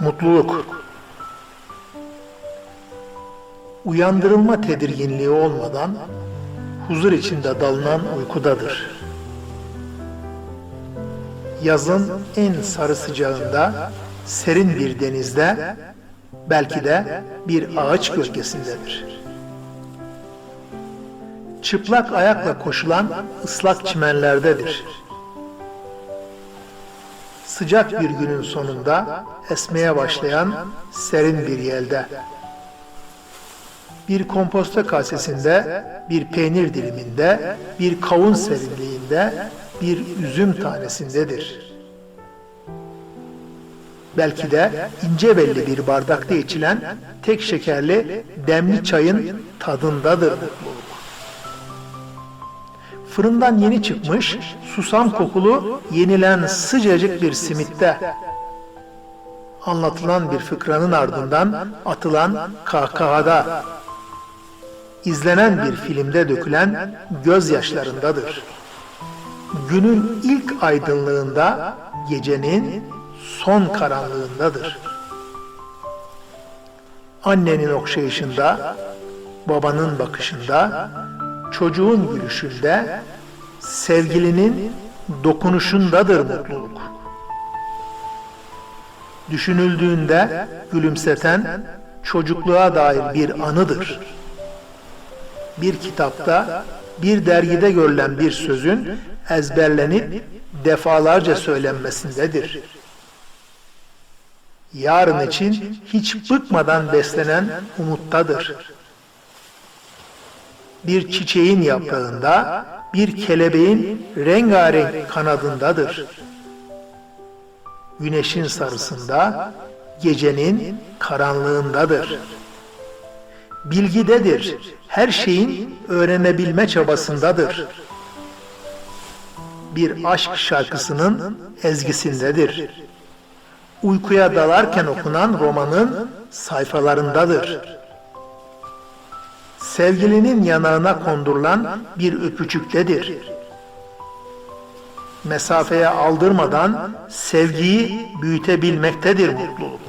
Mutluluk Uyandırılma tedirginliği olmadan huzur içinde dalınan uykudadır. Yazın en sarı sıcağında serin bir denizde belki de bir ağaç gölgesindedir. Çıplak ayakla koşulan ıslak çimenlerdedir. Sıcak bir günün sonunda esmeye başlayan serin bir yelde. Bir komposta kasesinde, bir peynir diliminde, bir kavun serinliğinde, bir üzüm tanesindedir. Belki de ince belli bir bardakta içilen tek şekerli demli çayın tadındadır mutluluk. Fırından yeni çıkmış, susam kokulu, yenilen sıcacık bir simitte. Anlatılan bir fıkranın ardından atılan kahkahada. izlenen bir filmde dökülen gözyaşlarındadır. Günün ilk aydınlığında, gecenin son karanlığındadır. Annenin okşayışında, babanın bakışında, çocuğun gülüşünde, sevgilinin dokunuşundadır mutluluk. Düşünüldüğünde gülümseten çocukluğa dair bir anıdır. Bir kitapta, bir dergide görülen bir sözün ezberlenip defalarca söylenmesindedir. Yarın için hiç bıkmadan beslenen umuttadır bir çiçeğin yaprağında, bir kelebeğin rengarenk kanadındadır. Güneşin sarısında, gecenin karanlığındadır. Bilgidedir, her şeyin öğrenebilme çabasındadır. Bir aşk şarkısının ezgisindedir. Uykuya dalarken okunan romanın sayfalarındadır sevgilinin yanağına kondurulan bir öpücüktedir. Mesafeye aldırmadan sevgiyi büyütebilmektedir mutluluk.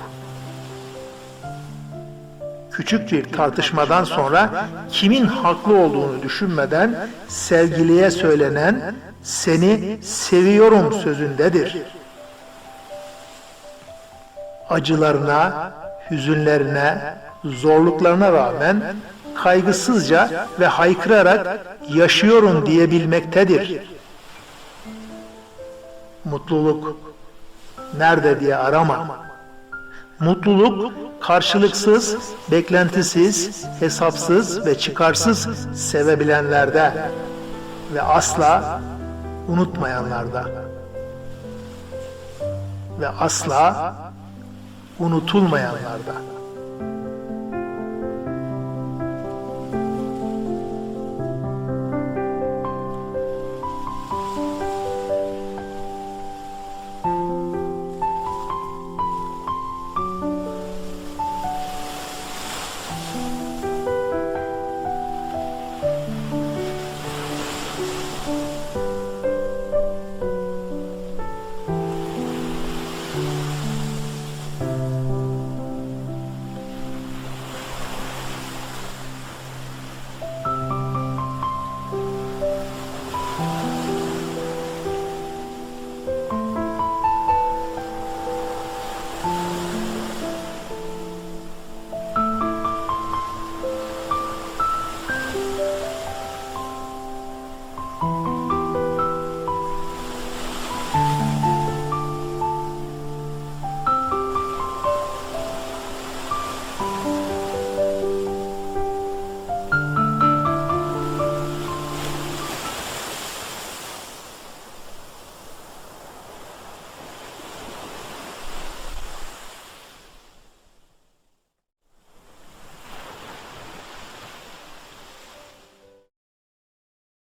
Küçük bir tartışmadan sonra kimin haklı olduğunu düşünmeden sevgiliye söylenen seni seviyorum sözündedir. Acılarına, hüzünlerine, zorluklarına rağmen kaygısızca ve haykırarak yaşıyorum diyebilmektedir. Mutluluk nerede diye arama. Mutluluk karşılıksız, beklentisiz, hesapsız ve çıkarsız sevebilenlerde ve asla unutmayanlarda ve asla unutulmayanlarda.